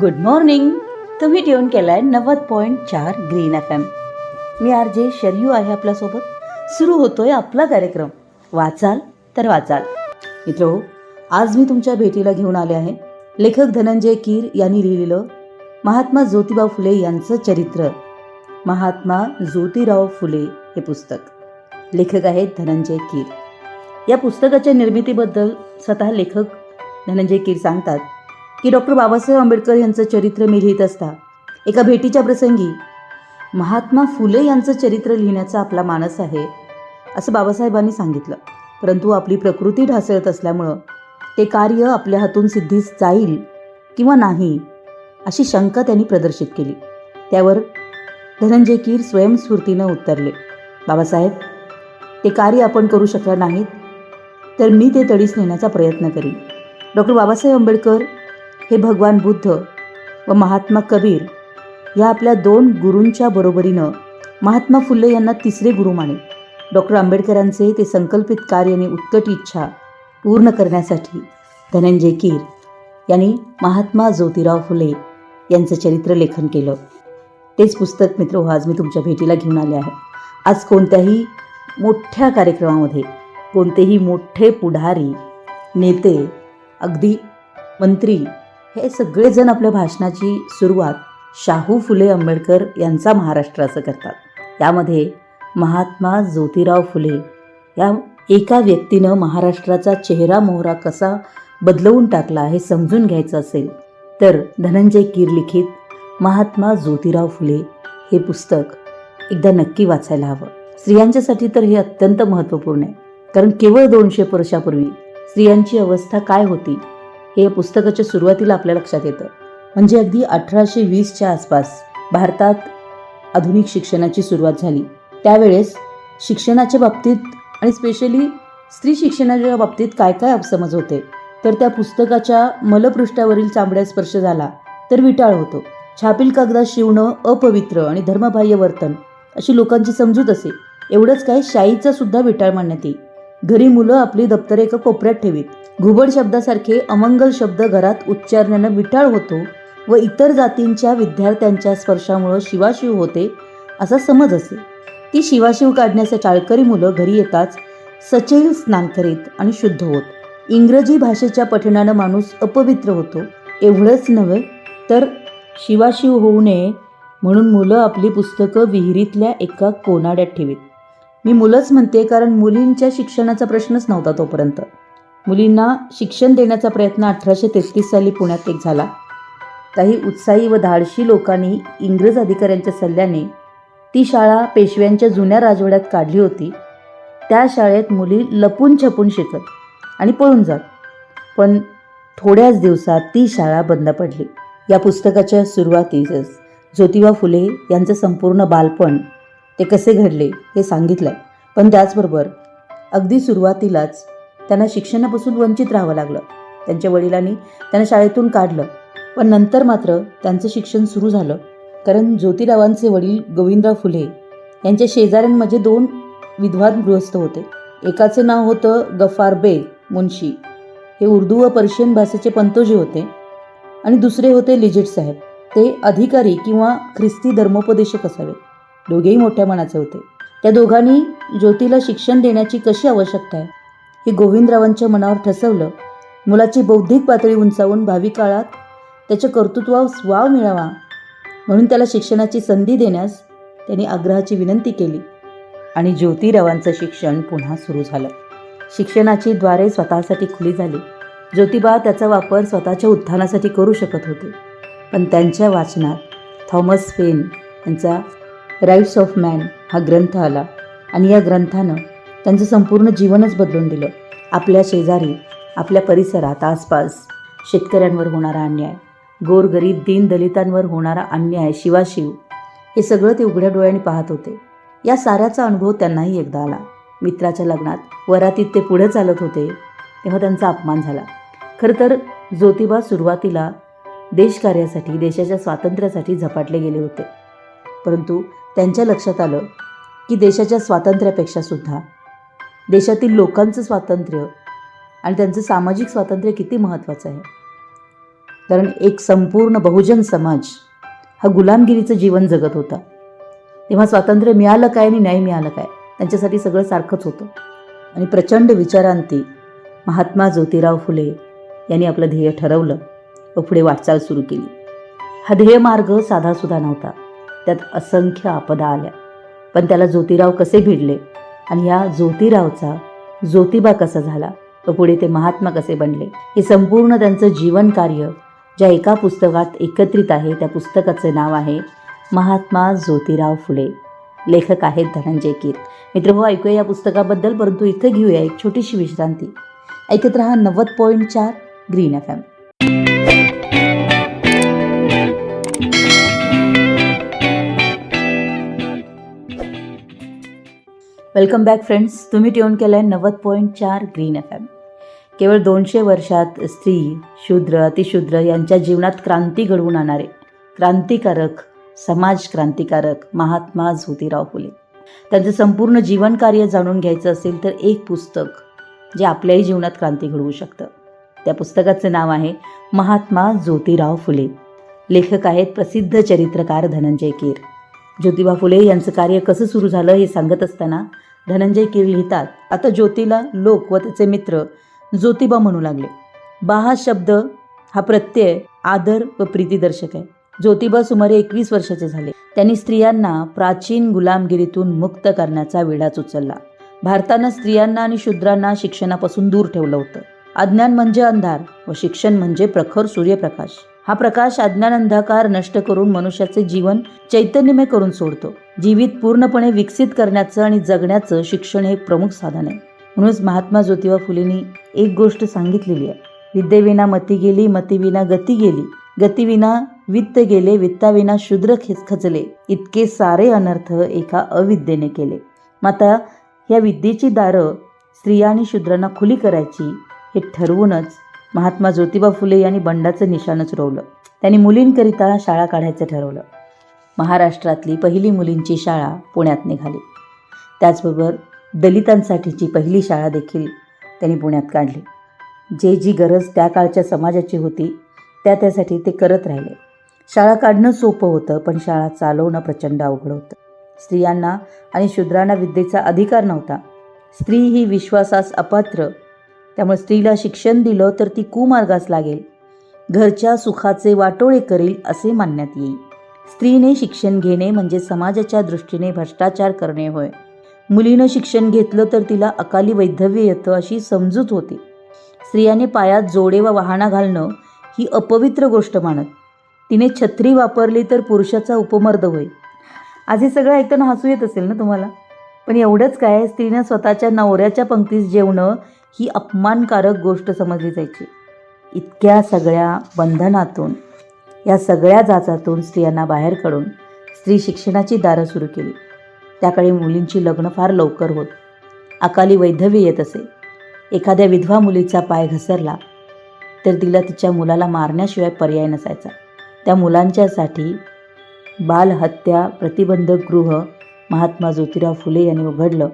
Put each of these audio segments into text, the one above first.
Good morning तुम्ही tune केलाय नव्वद पॉईंट चार ग्रीन एफ एम मी आर जे शर्यू आहे आपल्यासोबत. सुरू होतोय आपला कार्यक्रम. वाचाल तर वाचाल. मित्र आज मी तुमच्या भेटीला घेऊन आले आहे. लेखक धनंजय कीर यांनी लिहिलेलं महात्मा ज्योतिबा फुले यांचं चरित्र. महात्मा ज्योतिराव फुले हे पुस्तक. लेखक आहेत धनंजय कीर. या पुस्तकाच्या निर्मितीबद्दल स्वतः लेखक धनंजय कीर सांगतात. की डॉक्टर बाबासाहेब आंबेडकर यांचं चरित्र मी लिहित असता. एका भेटीच्या प्रसंगी महात्मा फुले यांचं चरित्र लिहिण्याचा आपला मानस आहे असं बाबासाहेबांनी सांगितलं. परंतु आपली प्रकृती ढासळत असल्यामुळं ते कार्य आपल्या हातून सिद्धीस जाईल किंवा नाही अशी शंका त्यांनी प्रदर्शित केली. त्यावर धनंजय कीर स्वयंस्फूर्तीनं उत्तरले. बाबासाहेब ते कार्य आपण करू शकणार नाहीत तर मी ते तडीस नेण्याचा प्रयत्न करीन. डॉक्टर बाबासाहेब आंबेडकर हे भगवान बुद्ध व महात्मा कबीर या आपल्या दोन गुरूंच्या बरोबरीनं महात्मा फुले यांना तिसरे गुरु माने. डॉक्टर आंबेडकरांचे ते संकल्पित कार्य आणि उत्कट इच्छा पूर्ण करण्यासाठी धनंजय कीर यांनी महात्मा ज्योतिराव फुले यांचं चरित्र लेखन केलं. तेच पुस्तक मित्र हो आज मी तुमच्या भेटीला घेऊन आले आहे. आज कोणत्याही मोठ्या कार्यक्रमामध्ये कोणतेही मोठे पुढारी नेते अगदी मंत्री हे सगळेजण आपल्या भाषणाची सुरुवात शाहू फुले आंबेडकर यांचा महाराष्ट्राचं करतात. यामध्ये महात्मा ज्योतिराव फुले या एका व्यक्तीनं महाराष्ट्राचा चेहरा मोहरा कसा बदलवून टाकला हे समजून घ्यायचं असेल तर धनंजय कीर लिखित महात्मा ज्योतिराव फुले हे पुस्तक एकदा नक्की वाचायला हवं. स्त्रियांच्यासाठी तर हे अत्यंत महत्त्वपूर्ण आहे कारण केवळ दोनशे वर्षापूर्वी स्त्रियांची अवस्था काय होती हे या पुस्तकाच्या सुरुवातीला आपल्या लक्षात येतं. म्हणजे अगदी अठराशे वीसच्या आसपास भारतात आधुनिक शिक्षणाची सुरुवात झाली. त्यावेळेस शिक्षणाच्या बाबतीत आणि स्पेशली स्त्री शिक्षणाच्या बाबतीत काय काय अपसमज होते? तर त्या पुस्तकाच्या मलपृष्ठावरील चांबड्या स्पर्श झाला तर विटाळ होतो. छापील कागदात शिवणं अपवित्र आणि धर्मबाह्य वर्तन अशी लोकांची समजूत असे. एवढंच काय शाईचा सुद्धा विटाळ मानण्यात येईल. घरी मुलं आपली दप्तरे एका कोपऱ्यात ठेवीत. घुबड शब्दासारखे अमंगल शब्द घरात उच्चारण्यानं विटाळ होतो व इतर जातींच्या विद्यार्थ्यांच्या स्पर्शामुळं शिवाशिव होते असा समज असे. ती शिवाशिव काढण्याच्या टाळकरी मुलं घरी येताच सचैल स्नान करीत आणि शुद्ध होत. इंग्रजी भाषेच्या पठणानं माणूस अपवित्र होतो. एवढंच नव्हे तर शिवाशिव होऊ नये म्हणून मुलं आपली पुस्तकं विहिरीतल्या एका कोनाड्यात ठेवीत. मी मुलंच म्हणते कारण मुलींच्या शिक्षणाचा प्रश्नच नव्हता तोपर्यंत. मुलींना शिक्षण देण्याचा प्रयत्न अठराशे तेहतीस साली पुण्यात एक झाला. काही उत्साही व धाडशी लोकांनी इंग्रज अधिकाऱ्यांच्या सल्ल्याने ती शाळा पेशव्यांच्या जुन्या राजवाड्यात काढली होती. त्या शाळेत मुली लपून छपून शिकत आणि पळून जात. पण थोड्याच दिवसात ती शाळा बंद पडली. या पुस्तकाच्या सुरुवातीसच ज्योतिबा फुले यांचं संपूर्ण बालपण ते कसे घडले हे सांगितलं आहे पण त्याचबरोबर अगदी सुरुवातीलाच त्यांना शिक्षणापासून वंचित राहावं लागलं. त्यांच्या वडिलांनी त्यांना शाळेतून काढलं. पण नंतर मात्र त्यांचं शिक्षण सुरू झालं. कारण ज्योतिरावांचे वडील गोविंदराव फुले यांच्या शेजाऱ्यांमध्ये दोन विद्वान गृहस्थ होते. एकाचं नाव होतं गफार बेग मुन्शी हे उर्दू व पर्शियन भाषेचे पंतोजी होते. आणि दुसरे होते लिजिट साहेब. ते अधिकारी किंवा ख्रिस्ती धर्मोपदेशक असावेत दोघेही मोठ्या मनाचे होते. त्या दोघांनी ज्योतीला शिक्षण देण्याची कशी आवश्यकता आहे? हे गोविंदरावांच्या मनावर ठसवलं. मुलाची बौद्धिक पातळी उंचावून भावी काळात त्याच्या कर्तृत्वास वाव मिळावा म्हणून त्याला शिक्षणाची संधी देण्यास त्यांनी आग्रहाची विनंती केली. आणि ज्योतिरावांचं शिक्षण पुन्हा सुरू झालं. शिक्षणाची द्वारे स्वतःसाठी खुली झाली. ज्योतिबा त्याचा वापर स्वतःच्या उत्थानासाठी करू शकत होते. पण त्यांच्या वाचनात थॉमस पेन यांचा राईट्स ऑफ मॅन हा ग्रंथ आला. आणि या ग्रंथानं त्यांचं संपूर्ण जीवनच बदलून दिलं. आपल्या शेजारी आपल्या परिसरात आसपास शेतकऱ्यांवर होणारा अन्याय गोरगरीब दीनदलितांवर होणारा अन्याय शिवाशिव हे सगळं ते उघड्या डोळ्यांनी पाहत होते. या साऱ्याचा अनुभव त्यांनाही एकदा आला. मित्राच्या लग्नात वरातीत ते पुढे चालत होते तेव्हा त्यांचा अपमान झाला. खरं तर ज्योतिबा सुरुवातीला देशकार्यासाठी देशाच्या स्वातंत्र्यासाठी झपाटले गेले होते. परंतु त्यांच्या लक्षात आलं की देशाच्या स्वातंत्र्यापेक्षा सुद्धा देशातील लोकांचं स्वातंत्र्य आणि त्यांचं सामाजिक स्वातंत्र्य किती महत्त्वाचं आहे? कारण एक संपूर्ण बहुजन समाज हा गुलामगिरीचं जीवन जगत होता. तेव्हा स्वातंत्र्य मिळालं काय आणि न्याय मिळालं काय त्यांच्यासाठी सगळं सारखंच होतं. आणि प्रचंड विचारांती महात्मा ज्योतिराव फुले यांनी आपलं ध्येय ठरवलं व पुढे वाटचाल सुरू केली. हा ध्येय मार्ग साधासुद्धा नव्हता. त्यात असंख्य आपदा आल्या. पण त्याला ज्योतिराव कसे भिडले? आणि या ज्योतिरावचा ज्योतिबा कसा झाला? व पुढे ते महात्मा कसे बनले? हे संपूर्ण त्यांचं जीवन कार्य ज्या एका पुस्तकात एकत्रित आहे त्या पुस्तकाचे नाव आहे महात्मा ज्योतिराव फुले. लेखक आहेत धनंजय कीर. मित्र हो ऐकूया या पुस्तकाबद्दल परंतु इथं घेऊया एक छोटीशी विश्रांती. ऐकत रहा नव्वद पॉईंट चार green F M. Welcome back friends तुम्ही ट्यून केलं आहे नव्वद पॉईंट चार ग्रीन एफ एम केवळ दोनशे वर्षात स्त्री शूद्र अतिशूद्र यांच्या जीवनात क्रांती घडवून आणणारे क्रांतिकारक समाज क्रांतिकारक महात्मा ज्योतिराव फुले. त्यांचं संपूर्ण जीवनकार्य जाणून घ्यायचं असेल तर एक पुस्तक जे आपल्याही जीवनात क्रांती घडवू शकतं. त्या पुस्तकाचं नाव आहे महात्मा ज्योतिराव फुले. लेखक आहेत प्रसिद्ध चरित्रकार धनंजय कीर. ज्योतिबा फुले यांचं कार्य कसं सुरू झालं हे सांगत असताना धनंजय कीर लिहितात आता ज्योतीला लोक व त्याचे मित्र ज्योतिबा म्हणू लागले. बा हा शब्द हा प्रत्यय आदर व प्रीतीदर्शक आहे. ज्योतिबा सुमारे एकवीस वर्षाचे झाले. त्यांनी स्त्रियांना प्राचीन गुलामगिरीतून मुक्त करण्याचा विडाच उचलला. भारतानं स्त्रियांना आणि शूद्रांना शिक्षणापासून दूर ठेवलं होतं. अज्ञान म्हणजे अंधार व शिक्षण म्हणजे प्रखर सूर्यप्रकाश. हा प्रकाश अज्ञान अंधकार नष्ट करून मनुष्याचे जीवन चैतन्यमय करून सोडतो. जीवित पूर्णपणे विकसित करण्याचं आणि जगण्याचं शिक्षण हे प्रमुख साधन आहे. म्हणूनच महात्मा ज्योतिबा फुलेंनी एक गोष्ट सांगितलेली आहे. विद्येविना मती गेली मतीविना गती गेली. गतीविना वित्त गेले वित्ताविना शूद्र खेच खचले. इतके सारे अनर्थ एका अविद्येने केले. माता या विद्येची दारं स्त्रिया आणि शूद्रांना खुली करायची हे ठरवूनच महात्मा ज्योतिबा फुले यांनी बंडाचं निशाणच रोवलं त्यांनी मुलींकरिता शाळा काढायचं ठरवलं. महाराष्ट्रातली पहिली मुलींची शाळा पुण्यात निघाली. त्याचबरोबर दलितांसाठीची पहिली शाळा देखील त्यांनी पुण्यात काढली. जे जी गरज त्या काळच्या समाजाची होती त्या त्यासाठी ते करत राहिले. शाळा काढणं सोपं होतं पण शाळा चालवणं प्रचंड अवघड होतं. स्त्रियांना आणि शूद्रांना विद्येचा अधिकार नव्हता. स्त्री ही विश्वासास अपात्र त्यामुळे स्त्रीला शिक्षण दिलं तर ती कुमार्गास लागेल. घरच्या सुखाचे वाटोळे करेल असे मानण्यात येईल. स्त्रीने शिक्षण घेणे म्हणजे समाजाच्या दृष्टीने भ्रष्टाचार करणे होय. मुलीनं शिक्षण घेतलं तर तिला अकाली वैधव्य येतं अशी समजूत होती. स्त्रियाने पायात जोडे व वाहना घालणं ही अपवित्र गोष्ट मानत. तिने छत्री वापरली तर पुरुषाचा उपमर्द होईल आज हे सगळं ऐकताना हसू येत असेल ना तुम्हाला? पण एवढंच काय स्त्रीनं स्वतःच्या नवऱ्याच्या पंक्तीस जेवणं ही अपमानकारक गोष्ट समजली जायची. इतक्या सगळ्या बंधनातून या सगळ्या जाचातून स्त्रियांना बाहेर काढून स्त्री शिक्षणाची दारं सुरू केली. त्याकाळी मुलींची लग्न फार लवकर होत. अकाली वैधव्य येत असे. एखाद्या विधवा मुलीचा पाय घसरला तर तिला तिच्या मुलाला मारण्याशिवाय पर्याय नसायचा. त्या मुलांच्यासाठी बालहत्या प्रतिबंधक गृह महात्मा ज्योतिराव फुले यांनी उघडलं.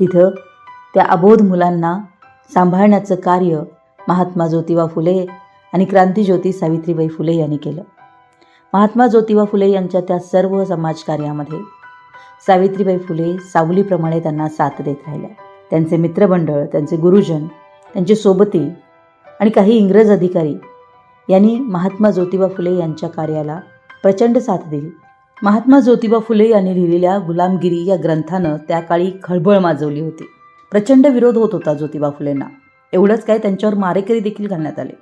तिथं त्या अबोध मुलांना सांभाळण्याचं कार्य महात्मा ज्योतिबा फुले आणि क्रांतीज्योती सावित्रीबाई फुले यांनी केलं. महात्मा ज्योतिबा फुले यांच्या त्या सर्व समाजकार्यामध्ये सावित्रीबाई फुले सावलीप्रमाणे त्यांना साथ देत राहिल्या. त्यांचे मित्रमंडळ त्यांचे गुरुजन त्यांचे सोबती आणि काही इंग्रज अधिकारी यांनी महात्मा ज्योतिबा फुले यांच्या कार्याला प्रचंड साथ दिली. महात्मा ज्योतिबा फुले यांनी लिहिलेल्या गुलामगिरी या ग्रंथानं त्या काळी खळबळ माजवली होती. प्रचंड विरोध होत होता ज्योतिबा फुलेंना. एवढंच काय त्यांच्यावर मारेकरी देखील घालण्यात आले.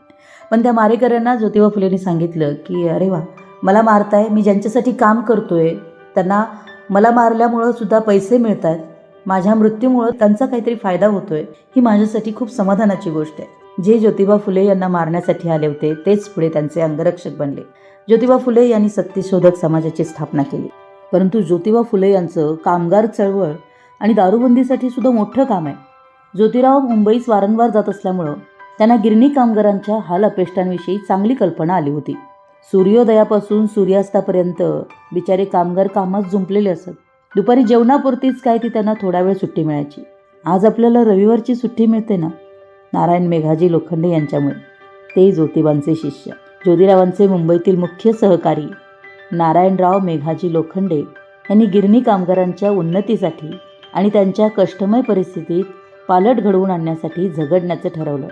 पण त्या मारेकऱ्यांना ज्योतिबा फुलेंनी सांगितलं की अरे वा मला मारताय मी ज्यांच्यासाठी काम करतोय त्यांना मला मारल्यामुळं सुद्धा पैसे मिळत आहेत माझ्या मृत्यूमुळं त्यांचा काहीतरी फायदा होतोय. ही माझ्यासाठी खूप समाधानाची गोष्ट आहे. जे ज्योतिबा फुले यांना मारण्यासाठी आले होते तेच पुढे त्यांचे अंगरक्षक बनले. ज्योतिबा फुले यांनी सत्यशोधक समाजाची स्थापना केली. परंतु ज्योतिबा फुले यांचं कामगार चळवळ आणि दारूबंदीसाठी सुद्धा मोठं काम आहे. ज्योतिराव मुंबईस वारंवार जात असल्यामुळं त्यांना गिरणी कामगारांच्या हाल अपेष्टांविषयी चांगली कल्पना आली होती. सूर्योदयापासून सूर्यास्तापर्यंत बिचारे कामगार कामात जुंपलेले असत. दुपारी जेवणापुरतीच काय ती त्यांना थोडा वेळ सुट्टी मिळायची. आज आपल्याला रविवारची सुट्टी मिळते ना? नारायण मेघाजी लोखंडे यांच्यामुळे. ते ज्योतिबांचे शिष्य. ज्योतिरावांचे मुंबईतील मुख्य सहकारी नारायणराव मेघाजी लोखंडे यांनी गिरणी कामगारांच्या उन्नतीसाठी आणि त्यांच्या कष्टमय परिस्थितीत पालट घडवून आणण्यासाठी झगडण्याचं ठरवलं.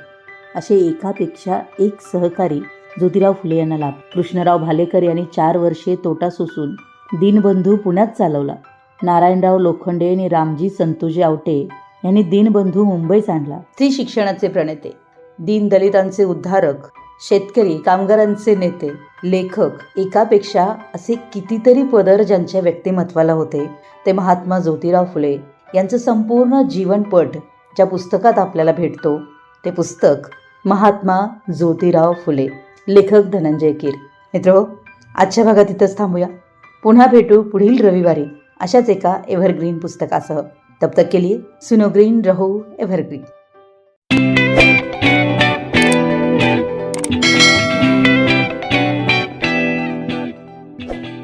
असे एकापेक्षा एक सहकारी ज्योतिराव फुले यांना लाभ. कृष्णराव भालेकर यांनी चार वर्षे तोटा सोसून दीनबंधू पुण्यात चालवला. नारायणराव लोखंडे आणि रामजी संतोजी आवटे यांनी दीनबंधू मुंबईत आणला. स्त्री शिक्षणाचे प्रणेते दीनदलितांचे उद्धारक शेतकरी कामगारांचे नेते लेखक एकापेक्षा असे कितीतरी पदर ज्यांच्या व्यक्तिमत्वाला होते ते महात्मा ज्योतिराव फुले यांचं संपूर्ण जीवनपट ज्या पुस्तकात आपल्याला भेटतो ते पुस्तक महात्मा ज्योतिराव फुले लेखक धनंजय कीर. मित्र हो, आजच्या भागात इथंच थांबूया. पुन्हा भेटू पुढील रविवारी अशाच एका एव्हरग्रीन पुस्तकासह. तब तक के लिए सुनो ग्रीन रहो एव्हरग्रीन.